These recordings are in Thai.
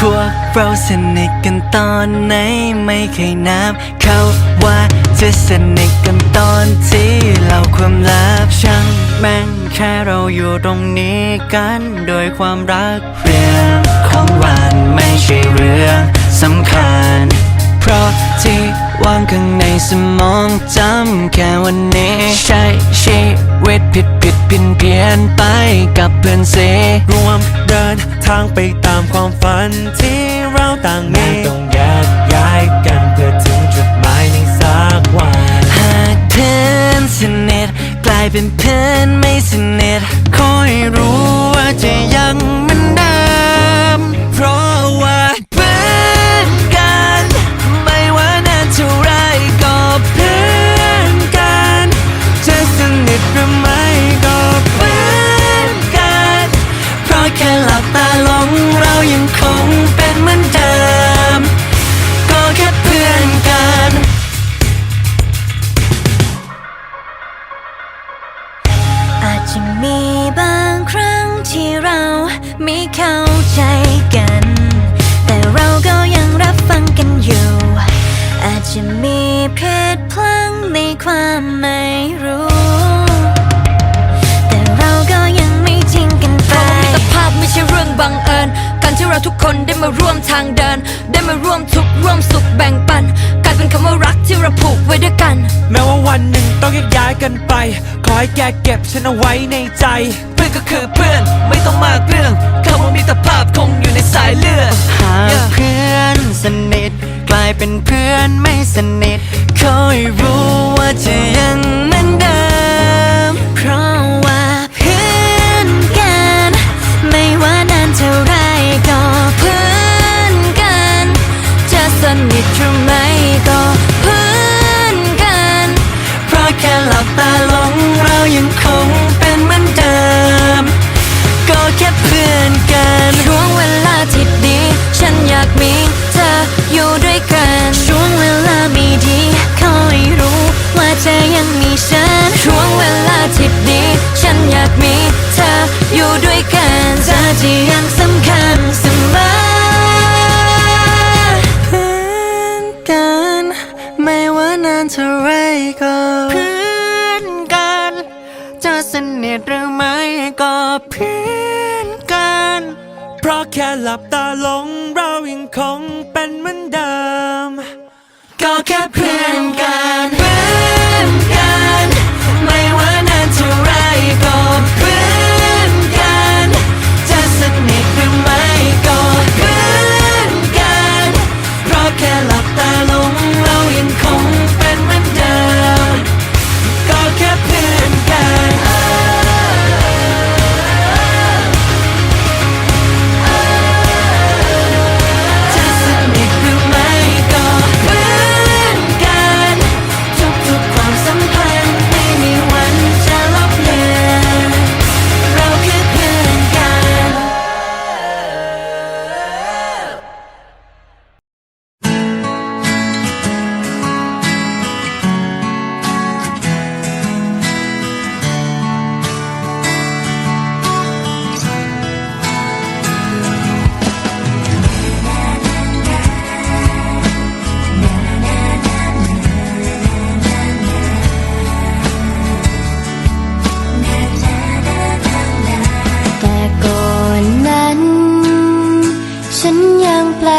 เราสนิทกันตอนไหนไม่เคยนับ เขาว่าจะสนิทกันตอนที่เราความลับช่างแม่งแค่เราอยู่ตรงนี้กันโดยความรักเรื่องของวันไม่ใช่เรื่องสำคัญ เพราะที่วางข้างในสมองจำแค่วันนี้ ใช้ชีวิตผิดผิดเพี้ยนเพี้ยนไปกับเพื่อนเสร่วมเดินทางไปตามความฝันที่เราต่างมีต้องแยกย้ายกันเพื่อถึงจุดหมายในสักวันหากเพื่อนสนิทกลายเป็นเพื่อนไม่สนิทคอยรู้ เข้าใจกัน แต่เราก็ยังรับฟังกันอยู่ อาจจะมีเพศพลังในความไม่รู้ แต่เราก็ยังไม่ทิ้งกันไปมิตรภาพไม่ใช่เรื่องบังเอิญการที่เราทุกคนได้มาร่วมทางเดิน ได้มาร่วมทุกข์ร่วมสุขแบ่งปันกลายเป็นคำว่ารักที่เราผูกไว้ด้วยกัน แม้ว่าวันหนึ่งต้องแยกย้ายกันไป อให้แกเก็บฉันเอาไว้ในใจ เพื่อนก็คือเพื่อนไม่ต้องมากเรื่องคำว่ามิตรภาพคงอยู่ในสายเลือดหากเพื่อนสนิท กลายเป็นเพื่อนไม่สนิทคอยรู้ว่าจะยัง ที่ยังสำคัญเสมอเพื่อนกัน ไม่ว่านานเท่าไรก็เพื่อนกัน จะสนิทหรือไม่ก็เพื่อนกัน เพราะแค่หลับตาลงเรายังคงเป็นเหมือนเดิม ก็แค่เพื่อนกัน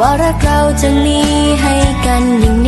ว่ารักเราจะมีให้กันอย่างนี้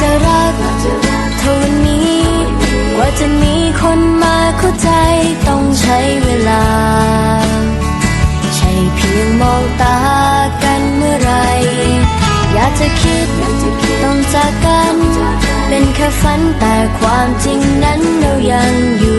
จะรักเท่าวันนี้ กว่าจะมีคนมาเข้าใจต้องใช้เวลา ใช่เพียงมองตากันเมื่อไร อยากจะคิดต้องจากกัน เป็นแค่ฝันแต่ความจริงนั้นเรายังอยู่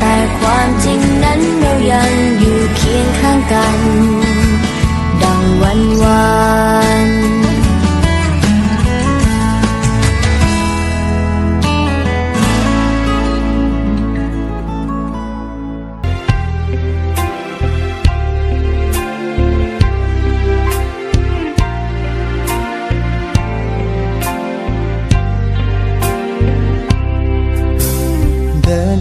แต่ความจริงนั้นเรายังอยู่เคียงข้างกัน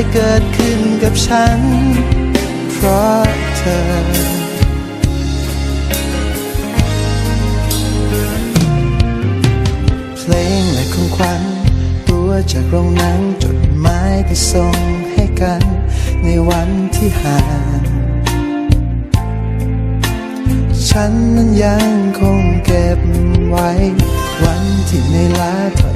ยเกิดขึ้นกับฉัน เพราะเธอเพลงและของขวัญตัวจากโรงหนังจดหมายที่ส่งให้กัน ในวันที่ห่าง ฉันนั้นยังคงเก็บไว้ วันที่ในลาถ้อย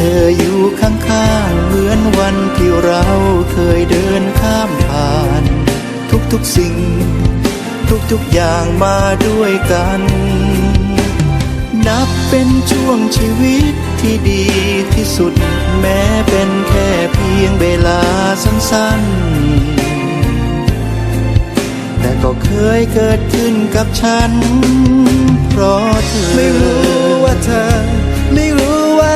เธออยู่ข้างๆเหมือนวันที่เราเคยเดินข้ามผ่าน ทุกๆสิ่ง ทุกๆอย่างมาด้วยกัน นับเป็นช่วงชีวิตที่ดีที่สุด แม้เป็นแค่เพียงเวลาสั้นๆ แต่ก็เคยเกิดขึ้นกับฉัน เพราะเธอไม่รู้ว่าเธอไม่รู้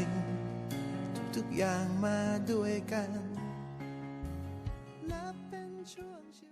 ิ่ง ทุกอย่างมาด้วยกัน นับเป็นช่วงชีวิต